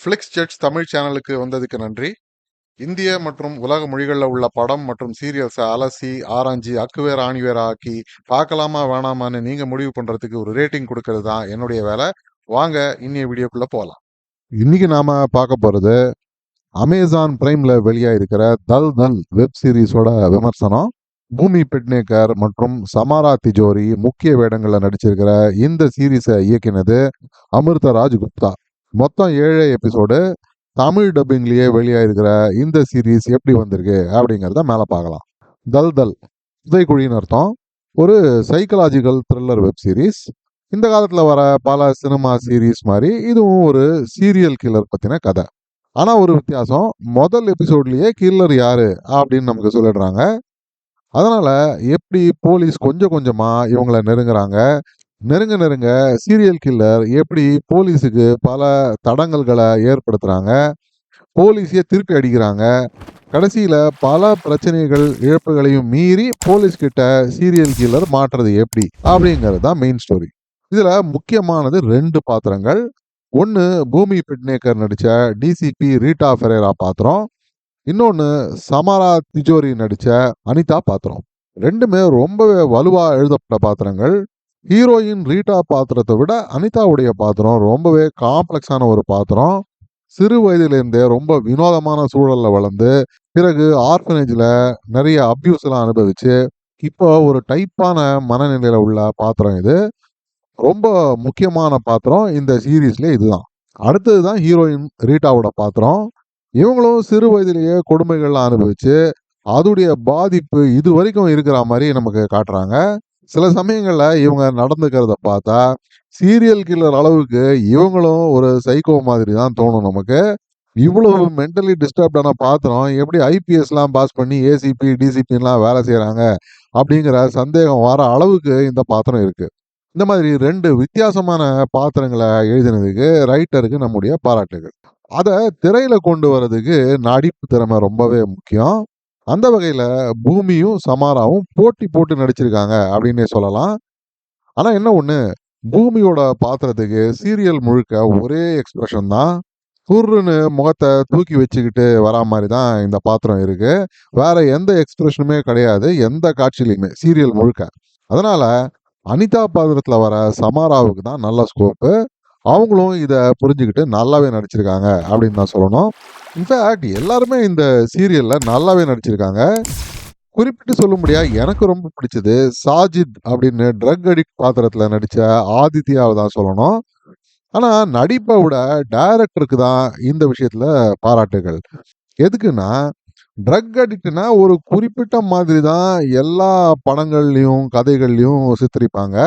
Flakes ஜெட்ஸ் Tamil சேனலுக்கு வந்ததுக்கு நன்றி. இந்திய மற்றும் உலக மொழிகளில் உள்ள படம் மற்றும் சீரியல்ஸை அலசி ஆராய்ஞ்சி அக்குவேர் ஆணிவேர் ஆக்கி பார்க்கலாமா வேணாமான்னு நீங்கள் முடிவு பண்ணுறதுக்கு ஒரு ரேட்டிங் கொடுக்கறது தான் என்னுடைய வேலை. வாங்க இன்னைய வீடியோக்குள்ளே போகலாம் இன்னைக்கு நாம் பார்க்க போகிறது அமேசான் பிரைமில் வெளியாக இருக்கிற தல் தல் வெப் சீரிஸோட விமர்சனம். பூமி பெட்னேக்கர் மற்றும் சமாரா திஜோரி முக்கிய வேடங்களில் நடிச்சிருக்கிற இந்த சீரீஸை இயக்கினது அமிர்தராஜ் குப்தா. மொத்தம் ஏழு எபிசோடு தமிழ் டப்பிங்லேயே வெளியாயிருக்கிற இந்த சீரீஸ் எப்படி வந்திருக்கு அப்படிங்கிறத மேலே பார்க்கலாம். தல் தல். புதைக்குழின்னு அர்த்தம். ஒரு சைக்கலாஜிக்கல் த்ரில்லர் வெப் சீரிஸ் இந்த காலத்தில் வர பல சினிமா சீரீஸ் மாதிரி இதுவும் ஒரு சீரியல் கில்லர் பற்றின கதை. ஆனால் ஒரு வித்தியாசம். முதல் எபிசோட்லேயே கில்லர் யார் அப்படின்னு நமக்கு சொல்லிடுறாங்க. அதனால் எப்படி போலீஸ் கொஞ்சம் கொஞ்சமாக இவங்களை நெருங்குறாங்க? நெருங்க நெருங்க சீரியல் கில்லர் எப்படி போலீஸுக்கு பல தடங்கல்களை ஏற்படுத்துகிறாங்க போலீஸையே திருப்பி அடிக்கிறாங்க கடைசியில் பல பிரச்சனைகள் இழப்புகளையும் மீறி போலீஸ் கிட்ட சீரியல் கில்லர் மாற்றுறது எப்படி அப்படிங்கிறது தான் மெயின் ஸ்டோரி இதில் முக்கியமானது ரெண்டு பாத்திரங்கள். ஒன்று பூமி பிட்னேக்கர் நடித்த டிசிபி ரீட்டா ஃபெரேரா பாத்திரம். இன்னொன்று சமாரா திஜோரி நடித்த அனிதா பாத்திரம். ரெண்டுமே ரொம்பவே வலுவாக எழுதப்பட்ட பாத்திரங்கள். ஹீரோயின் ரீட்டா பாத்திரத்தை விட அனிதாவுடைய பாத்திரம் ரொம்பவே காம்ப்ளெக்ஸான ஒரு பாத்திரம். சிறு வயதிலிருந்தே ரொம்ப வினோதமான சூழல்ல வளர்ந்து பிறகு ஆர்ஃபனேஜில் நிறைய அப்யூஸ்லாம் அனுபவிச்சு இப்போ ஒரு டைப்பான மனநிலையில் உள்ள பாத்திரம் இது. ரொம்ப முக்கியமான பாத்திரம் இந்த சீரீஸ்ல இதுதான். அடுத்தது தான் ஹீரோயின் ரீட்டாவோட பாத்திரம். இவங்களும் சிறு வயதிலேயே கொடுமைகள்லாம் அனுபவிச்சு அதோடைய பாதிப்பு இது வரைக்கும் இருக்கிற மாதிரி நமக்கு காட்டுறாங்க. சில சமயங்கள்ல இவங்க நடந்துக்கிறத பார்த்தா சீரியல் கில்லர் அளவுக்கு இவங்களும் ஒரு சைக்கோ மாதிரி தான் தோணும் நமக்கு. இவ்வளவு மென்டலி டிஸ்டர்ப்டான பாத்திரம் எப்படி ஐபிஎஸ்லாம் பாஸ் பண்ணி ஏசிபி டிசிபின்லாம் வேலை செய்கிறாங்க அப்படிங்கிற சந்தேகம் வர அளவுக்கு இந்த பாத்திரம் இருக்கு. இந்த மாதிரி ரெண்டு வித்தியாசமான பாத்திரங்களை எழுதினதுக்கு ரைட்டருக்கு நம்முடைய பாராட்டுகள். அதை திரையில கொண்டு வர்றதுக்கு நடிப்பு திறமை ரொம்பவே முக்கியம். அந்த வகையில் பூமியும் சமாராவும் போட்டி போட்டு நடிச்சிருக்காங்க அப்படின்னே சொல்லலாம். ஆனால் என்ன ஒன்று பூமியோட பாத்திரத்துக்கு சீரியல் முழுக்க ஒரே எக்ஸ்பிரஷன் தான். குர்ருன்னு முகத்தை தூக்கி வச்சுக்கிட்டு வரா மாதிரி தான் இந்த பாத்திரம் இருக்கு. வேற எந்த எக்ஸ்பிரஷனுமே கிடையாது எந்த காட்சியிலையுமே சீரியல் முழுக்க. அதனால அனிதா பாத்திரத்தில் வர சமாராவுக்கு தான் நல்ல ஸ்கோப்பு அவங்களும் இதை புரிஞ்சுக்கிட்டு நல்லாவே நடிச்சிருக்காங்க அப்படின்னு தான் சொல்லணும். இன்ஃபேக்ட் எல்லாருமே இந்த சீரியலில் நல்லாவே நடிச்சிருக்காங்க. குறிப்பிட்டு சொல்ல முடியா எனக்கு ரொம்ப பிடிச்சது சாஜித் அப்படின்னு ட்ரக் அடிக்ட் பாத்திரத்தில் நடித்த ஆதித்யாவை தான் சொல்லணும். ஆனால் நடிப்பை விட டைரக்டருக்கு தான் இந்த விஷயத்தில் பாராட்டுகள். எதுக்குன்னா ட்ரக் அடிக்ட்னா ஒரு குறிப்பிட்ட மாதிரி தான் எல்லா படங்கள்லையும் கதைகள்லையும் சித்தரிப்பாங்க.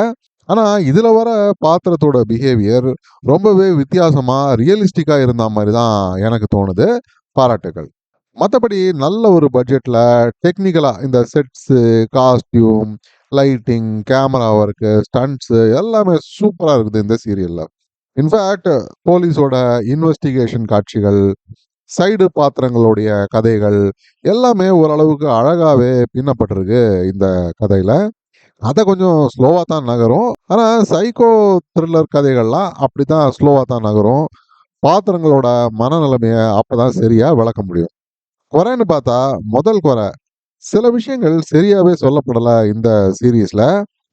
ஆனா இதுல வர பாத்திரத்தோட பிஹேவியர் ரொம்பவே வித்தியாசமா ரியலிஸ்டிக்கா இருந்த மாதிரி தான் எனக்கு தோணுது. பாராட்டுகள். மற்றபடி நல்ல ஒரு பட்ஜெட்ல டெக்னிக்கலா இந்த sets costume lighting camera work stunts எல்லாமே சூப்பராக இருக்குது இந்த சீரியலில் இன்ஃபேக்ட் போலீஸோட இன்வெஸ்டிகேஷன் காட்சிகள் சைடு பாத்திரங்களுடைய கதைகள் எல்லாமே ஓரளவுக்கு அழகாகவே பின்னப்பட்டிருக்கு இந்த கதையில். அதை கொஞ்சம் ஸ்லோவாக தான் நகரும். ஆனால் சைக்கோ த்ரில்லர் கதைகள்லாம் அப்படி தான் ஸ்லோவாக தான் நகரும். பாத்திரங்களோட மனநிலைமையை அப்போ தான் சரியாக விளக்க முடியும். குறைன்னு பார்த்தா முதல் குறை சில விஷயங்கள் சரியாகவே சொல்லப்படலை இந்த சீரீஸில்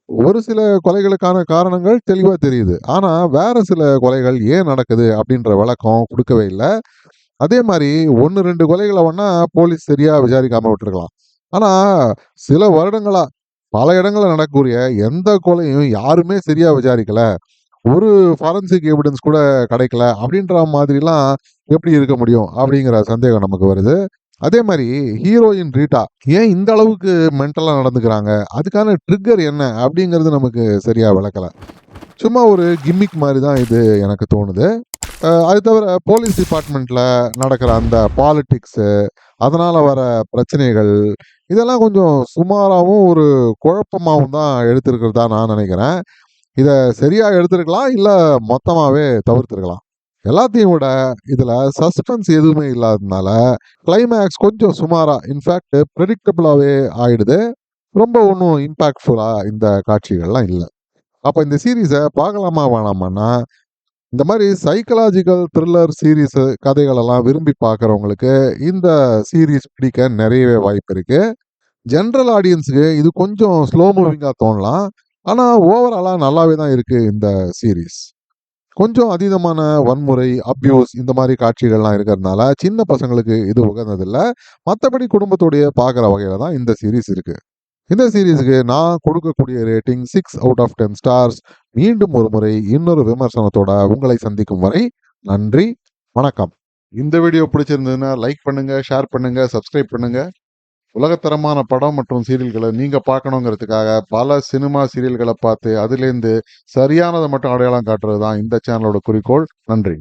ஒரு சில கொலைகளுக்கான காரணங்கள் தெளிவாக தெரியுது. ஆனால் வேற சில கொலைகள் ஏன் நடக்குது அப்படின்ற விளக்கம் கொடுக்கவே இல்லை. அதே மாதிரி ஒன்று ரெண்டு கொலைகளை வேணா போலீஸ் சரியாக விசாரிக்காமல் விட்டுருக்கலாம். ஆனால் சில வருடங்களாக பல இடங்களில் நடக்கக்கூடிய எந்த கொலையும் யாருமே சரியா விசாரிக்கல. ஒரு ஃபாரன்சிக் எவிடன்ஸ் கூட கிடைக்கல. அப்படின்ற மாதிரிலாம் எப்படி இருக்க முடியும்? அப்படிங்கிற சந்தேகம் நமக்கு வருது. அதே மாதிரி ஹீரோயின் ரீட்டா ஏன் இந்த அளவுக்கு மென்டலாக நடந்துக்கிறாங்க? அதுக்கான ட்ரிக்கர் என்ன? அப்படிங்கிறது நமக்கு சரியாக விளக்கலை. சும்மா ஒரு கிம்மிக் மாதிரி தான் இது எனக்கு தோணுது. அது தவிர போலீஸ் டிபார்ட்மெண்ட்டில் நடக்கிற அந்த பாலிட்டிக்ஸு அதனால வர பிரச்சனைகள் இதெல்லாம் கொஞ்சம் சுமாராகவும் ஒரு குழப்பமாகவும் தான் எடுத்திருக்கிறதா நான் நினைக்கிறேன். இதை சரியாக எடுத்திருக்கலாம் இல்லை மொத்தமாகவே தவிர்த்திருக்கலாம். எல்லாத்தையும் விட இதில் சஸ்பென்ஸ் எதுவுமே இல்லாததுனால கிளைமேக்ஸ் கொஞ்சம் சுமாராக இன்ஃபேக்ட் ப்ரெடிக்டபிளாகவே ஆயிடுது. ரொம்ப ஒன்றும் இம்பாக்ட்ஃபுல்லாக இந்த காட்சிகள்லாம் இல்லை. அப்போ இந்த சீரீஸை பார்க்கலாமா வேணாமான்னா இந்த மாதிரி சைக்கலாஜிக்கல் த்ரில்லர் சீரீஸ் கதைகளெல்லாம் விரும்பி பார்க்குறவங்களுக்கு இந்த சீரிஸ் பிடிக்க நிறையவே வாய்ப்பு இருக்குது ஜென்ரல் ஆடியன்ஸுக்கு இது கொஞ்சம் ஸ்லோ மூவிங்காக தோணலாம். ஆனால் ஓவராலாக நல்லாவே தான் இருக்குது இந்த சீரிஸ் கொஞ்சம் அதீதமான வன்முறை அப்யூஸ் இந்த மாதிரி காட்சிகள்லாம் இருக்கிறதுனால சின்ன பசங்களுக்கு இது உகந்ததில்லை. மற்றபடி குடும்பத்தோடைய பார்க்குற வகையில் தான் இந்த சீரிஸ் இருக்குது இந்த சீரிஸுக்கு நான் கொடுக்கக்கூடிய rating six out of ten stars மீண்டும் ஒரு முறை இன்னொரு விமர்சனத்தோட உங்களை சந்திக்கும் வரை நன்றி வணக்கம். இந்த வீடியோ பிடிச்சிருந்ததுன்னா லைக் பண்ணுங்க ஷேர் பண்ணுங்க சப்ஸ்கிரைப் பண்ணுங்க. உலகத்தரமான படம் மற்றும் சீரியல்களை நீங்க பார்க்கணுங்கிறதுக்காக பல சினிமா சீரியல்களை பார்த்து அதுலேருந்து சரியானதை மட்டும் அடையாளம் காட்டுறது தான் இந்த சேனலோட குறிக்கோள். நன்றி.